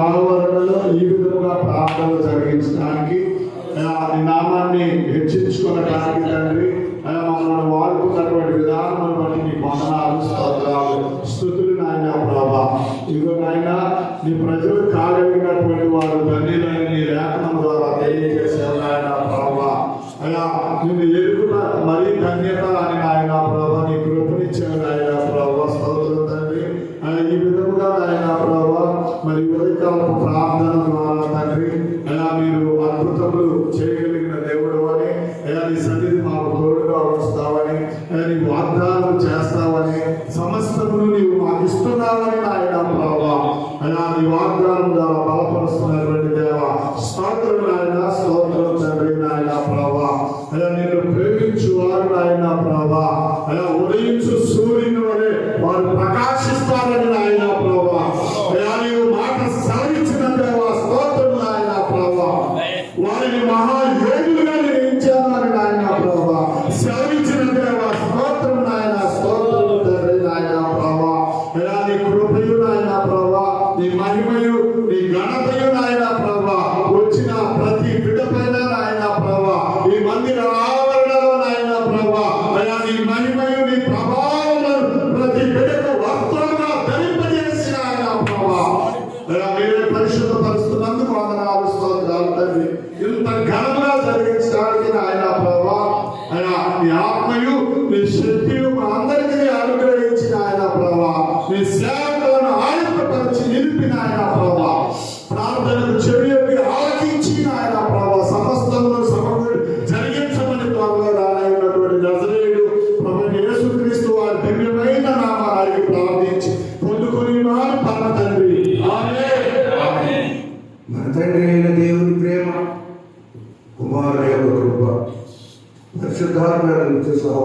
ఆవరణలో ఈ విధంగా ప్రార్థన జరిగించడానికి నీ నామాన్ని హెచ్చించుకున్నటానికి తండ్రి ఆ, మమ్మల్ని వాడుకున్నటువంటి విధానం బట్టి నీ వందనాలు స్తోత్రాలు స్థుతులు నాయన ప్రభా. ఇదిగో నాయన నీ ప్రజలు కాగలిగినటువంటి వారు ధన్యులని నీ లేఖనం ద్వారా తెలియజేశారు నాయన ప్రభా. అలా నిన్ను ఎరుగుట మరీ ధన్యత అని నాయన ప్రభా నీ కృపనిచ్చావు నాయన ప్రభా. స్తోత్రం తండ్రి. ఈ విధముగా చేయగలిగిన దేవుడు అని అయ్యా నీ సన్నిధి మాకు తోడుగా వస్తావని అయ్యా నీ వాగ్దానం చేస్తావని సమస్తమును నీవు మాకు ఇస్తున్నావని ఆయన ప్రభా. అయ్యా నీ వాగ్దానం ద్వారా బలపరుస్తున్నటువంటి దేవ స్తోత్రం నాయన స్తోత్రం తండ్రి నాయన ప్రభా. అయ్యా నేను ప్రేమించు వారు నాయన ప్రభా. అయ్యా ఉదయించు సూర్యుని వలె వారు ప్రకాశిస్తారని ఘనతయు నాయన ప్రభా వచ్చిన ప్రతి బిడ్డ పైన నాయన ప్రభా ఈ మందిర ఆవరణలో నాయన ప్రభా అయా నీ మహిమ మన తండ్రి అయిన దేవుని ప్రేమ కుమారుడు యొక్క కృప పరిశుద్ధాత్మ నిత్య సహవాసం